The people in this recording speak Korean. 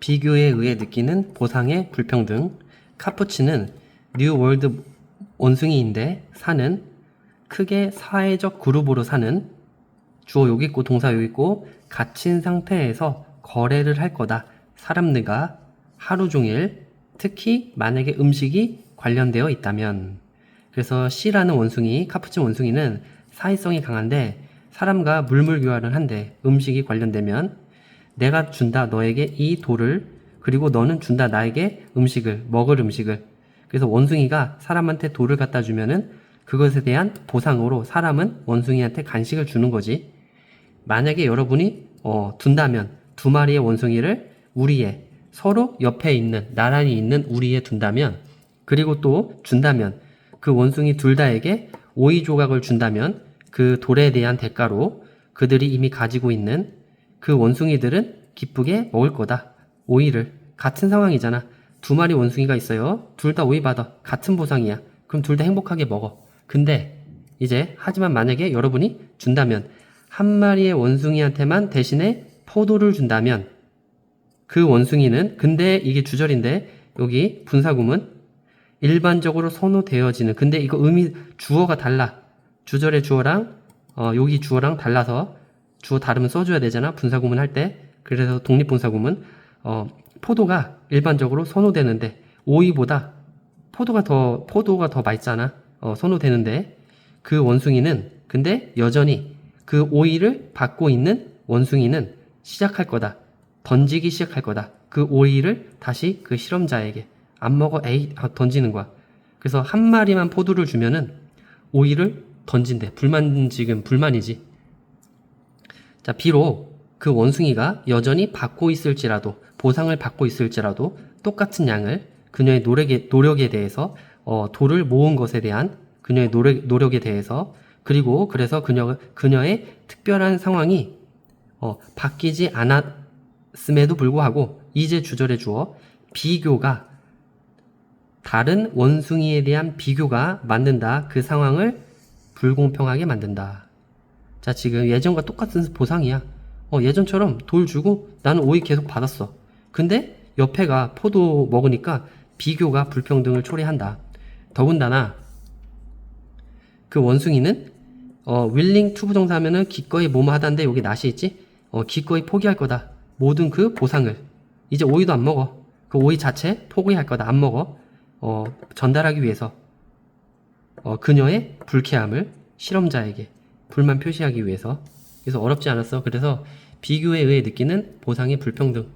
비교에 의해 느끼는 보상의 불평등. 카푸치는 뉴 월드 원숭이인데 사는 크게 사회적 그룹으로 사는 주어 여기 있고 동사 여기 있고 갇힌 상태에서 거래를 할 거다. 사람들과 하루 종일 특히 만약에 음식이 관련되어 있다면 그래서 C라는 원숭이 카푸친 원숭이는 사회성이 강한데 사람과 물물 교환을 한대 음식이 관련되면 내가 준다 너에게 이 돌을 그리고 너는 준다 나에게 음식을 먹을 음식을. 그래서 원숭이가 사람한테 돌을 갖다 주면은 그것에 대한 보상으로 사람은 원숭이한테 간식을 주는 거지. 만약에 여러분이 어, 둔다면 두 마리의 원숭이를 우리의 서로 옆에 있는 나란히 있는 우리에 둔다면 그리고 또 준다면 그 원숭이 둘 다에게 오이 조각을 준다면 그 돌에 대한 대가로 그들이 이미 가지고 있는 그 원숭이들은 기쁘게 먹을 거다. 오이를 같은 상황이잖아. 두 마리 원숭이가 있어요. 둘 다 오이 받아. 같은 보상이야. 그럼 둘 다 행복하게 먹어. 근데 이제 하지만 만약에 여러분이 준다면 한 마리의 원숭이한테만 대신에 포도를 준다면 그 원숭이는 근데 이게 주절인데 여기 분사구문 일반적으로 선호되어지는 근데 이거 의미 주어가 달라 주절의 주어랑 어, 여기 주어랑 달라서 주어 다르면 써줘야 되잖아. 분사구문 할 때. 그래서 독립분사구문. 어, 포도가 일반적으로 선호되는데 오이보다 포도가 더 포도가 더 맛있잖아. 어, 선호되는데 그 원숭이는 근데 여전히 그 오이를 받고 있는 원숭이는 시작할 거다. 던지기 시작할 거다. 그 오이를 다시 그 실험자에게 안 먹어. 에이 아, 던지는 거야. 그래서 한 마리만 포도를 주면은 오이를 던진대. 불만 지금 불만이지 자 비록 그 원숭이가 여전히 받고 있을지라도 보상을 받고 있을지라도 똑같은 양을 그녀의 노력에, 노력에 대해서 어, 돌을 모은 것에 대한 그녀의 노력, 노력에 대해서 그리고 그래서 그녀, 그녀의 특별한 상황이 어, 바뀌지 않았음에도 불구하고 이제 주절에 주어 비교가 다른 원숭이에 대한 비교가 만든다. 그 상황을 불공평하게 만든다. 자, 지금 예전과 똑같은 보상이야. 어, 예전처럼 돌 주고 나는 오이 계속 받았어. 근데 옆에가 포도 먹으니까 비교가 불평등을 초래한다. 더군다나 그 원숭이는 어, willing to 부정사면은 기꺼이 뭐뭐 하다인데 여기 낫이 있지? 어, 기꺼이 포기할 거다. 모든 그 보상을. 이제 오이도 안 먹어. 그 오이 자체 포기할 거다. 안 먹어. 어, 전달하기 위해서 어, 그녀의 불쾌함을 실험자에게 불만 표시하기 위해서 그래서 어렵지 않았어. 그래서 비교에 의해 느끼는 보상의 불평등